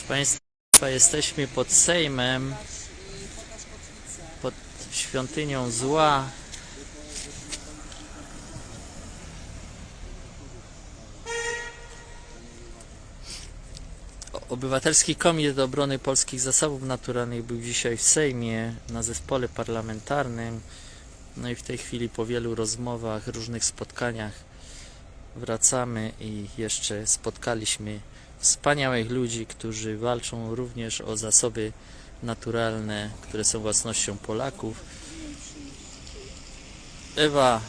Proszę Państwa, jesteśmy pod Sejmem, pod świątynią zła. Obywatelski Komitet Obrony Polskich Zasobów Naturalnych był dzisiaj w Sejmie na zespole parlamentarnym. No i w tej chwili po wielu rozmowach, różnych spotkaniach wracamy i jeszcze spotkaliśmy wspaniałych ludzi, którzy walczą również o zasoby naturalne, które są własnością Polaków. Ewa,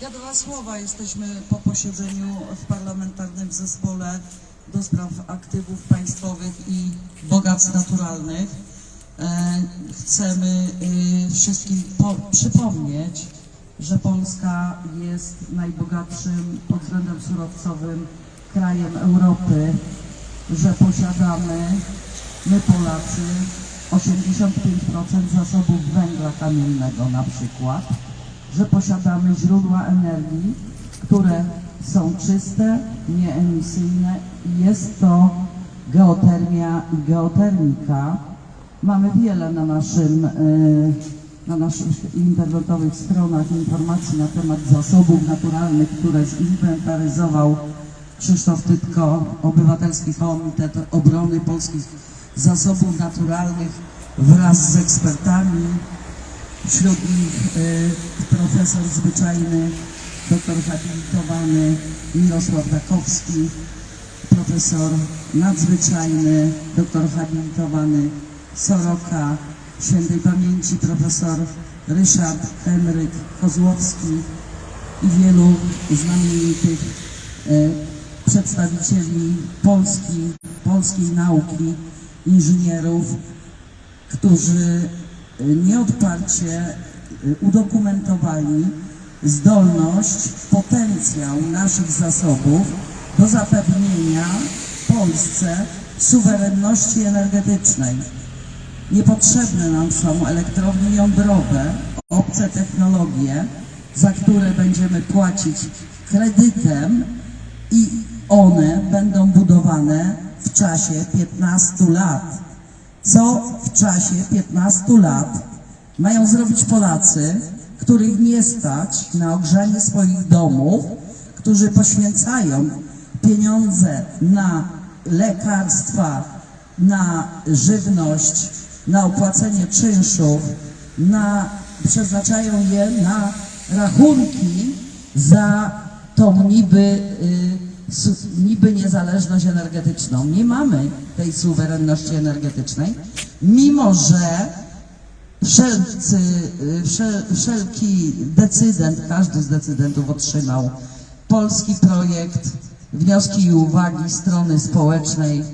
Ja dwa słowa. Jesteśmy po posiedzeniu w parlamentarnym zespole do spraw aktywów państwowych i bogactw naturalnych. E, Chcemy y, wszystkim po, przypomnieć, że Polska jest najbogatszym pod względem surowcowym krajem Europy, że posiadamy my Polacy 85% zasobów węgla kamiennego na przykład że posiadamy źródła energii, które są czyste, nieemisyjne jest to geotermia i geotermika. Mamy wiele na naszym, y, na naszych internetowych stronach informacji na temat zasobów naturalnych, które zinwentaryzował Krzysztof Tytko, Obywatelski Komitet Obrony Polskich Zasobów Naturalnych wraz z ekspertami, Wśród nich y, profesor zwyczajny, doktor habilitowany Mirosław Dakowski, profesor nadzwyczajny, doktor habilitowany Soroka, świętej pamięci profesor Ryszard Henryk Kozłowski i wielu znamienitych y, przedstawicieli Polski, polskiej nauki, inżynierów, którzy y, nieodparcie y, udokumentowali zdolność, potencjał naszych zasobów do zapewnienia Polsce suwerenności energetycznej. Niepotrzebne nam są elektrownie jądrowe, obce technologie, za które będziemy płacić kredytem i one będą budowane w czasie 15 lat. Co w czasie 15 lat mają zrobić Polacy, których nie stać na ogrzanie swoich domów, którzy poświęcają pieniądze na lekarstwa, na żywność, na opłacenie czynszów, na, przeznaczają je na rachunki za tą niby y, niby niezależność energetyczną. Nie mamy tej suwerenności energetycznej, mimo że wszelcy, y, wszel, wszelki decydent, każdy z decydentów otrzymał polski projekt, wnioski i uwagi strony społecznej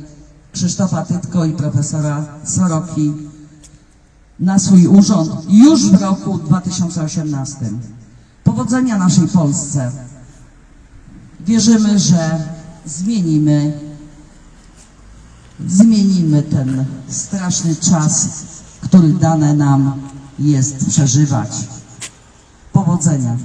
Krzysztofa Tytko i profesora Soroki na swój urząd już w roku 2018. Powodzenia naszej Polsce. Wierzymy, że zmienimy, zmienimy ten straszny czas, który dane nam jest przeżywać. Powodzenia.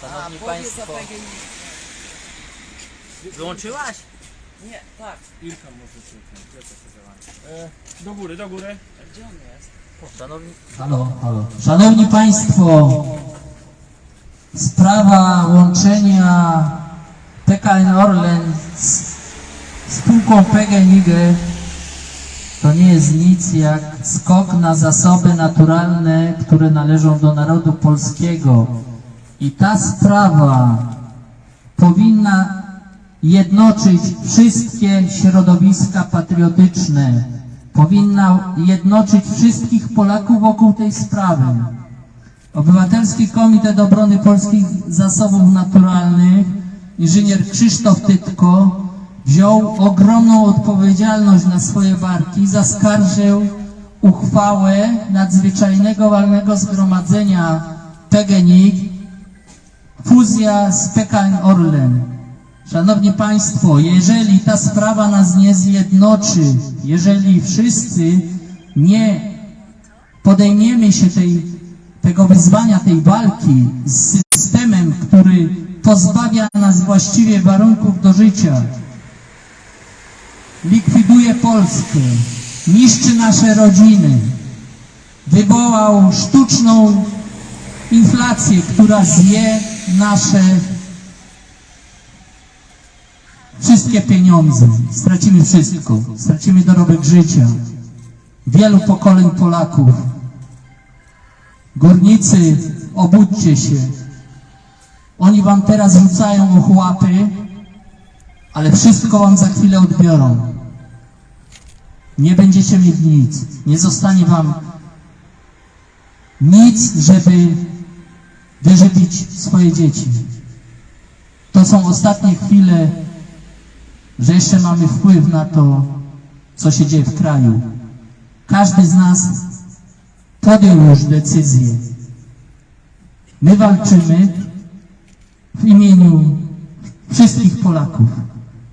Szanowni Państwo, wyłączyłaś? Nie, tak. Ilka może się gdzie to się? E, do góry, do góry. Gdzie on jest? Szanowni, Halo, halo. Szanowni Państwo, sprawa łączenia PKN Orlen z spółką PGNiG to nie jest nic jak skok na zasoby naturalne, które należą do narodu polskiego. I ta sprawa powinna jednoczyć wszystkie środowiska patriotyczne. Powinna jednoczyć wszystkich Polaków wokół tej sprawy. Obywatelski Komitet Obrony Polskich Zasobów Naturalnych, inżynier Krzysztof Tytko, wziął ogromną odpowiedzialność na swoje barki, zaskarżył uchwałę nadzwyczajnego walnego zgromadzenia PGNiG, fuzja z PKN Orlen. Szanowni Państwo, jeżeli ta sprawa nas nie zjednoczy, jeżeli wszyscy nie podejmiemy się tej, tego wyzwania, tej walki z systemem, który pozbawia nas właściwie warunków do życia, likwiduje Polskę, niszczy nasze rodziny, wywołał sztuczną inflację, która zje nasze wszystkie pieniądze. Stracimy wszystko. Stracimy dorobek życia. Wielu pokoleń Polaków. Górnicy, obudźcie się. Oni wam teraz rzucają ochłapy, ale wszystko wam za chwilę odbiorą. Nie będziecie mieć nic. Nie zostanie wam nic, żeby wyżywić swoje dzieci. To są ostatnie chwile, że jeszcze mamy wpływ na to, co się dzieje w kraju. Każdy z nas podjął już decyzję. My walczymy w imieniu wszystkich Polaków.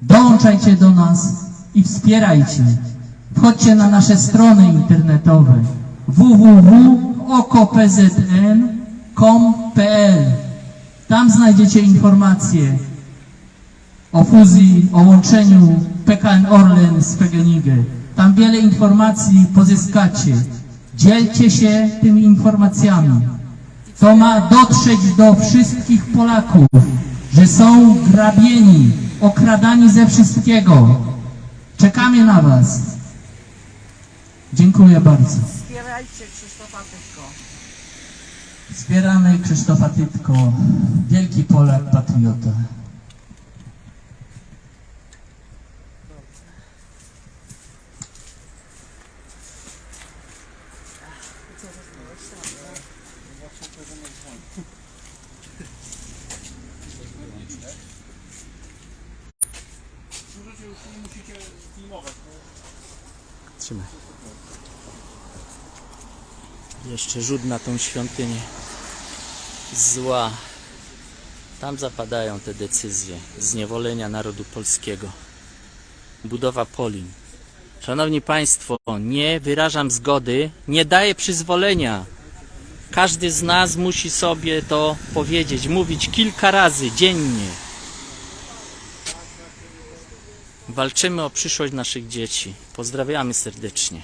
Dołączajcie do nas i wspierajcie. Wchodźcie na nasze strony internetowe www.okopzn.com.pl Tam znajdziecie informacje o fuzji, o łączeniu PKN Orlen z PGNiG. Tam wiele informacji pozyskacie. Dzielcie się tymi informacjami. To ma dotrzeć do wszystkich Polaków, że są grabieni, okradani ze wszystkiego. Czekamy na Was. Dziękuję bardzo. Wspierajcie Krzysztofa Tytko. Wspieramy Krzysztofa Tytko, wielki Polak, patriota. Trzymaj. Jeszcze rzut na tą świątynię. Zła. Tam zapadają te decyzje zniewolenia narodu polskiego. Budowa Polin. Szanowni Państwo, nie wyrażam zgody, nie daję przyzwolenia. Każdy z nas musi sobie to powiedzieć, mówić kilka razy dziennie. Walczymy o przyszłość naszych dzieci. Pozdrawiamy serdecznie.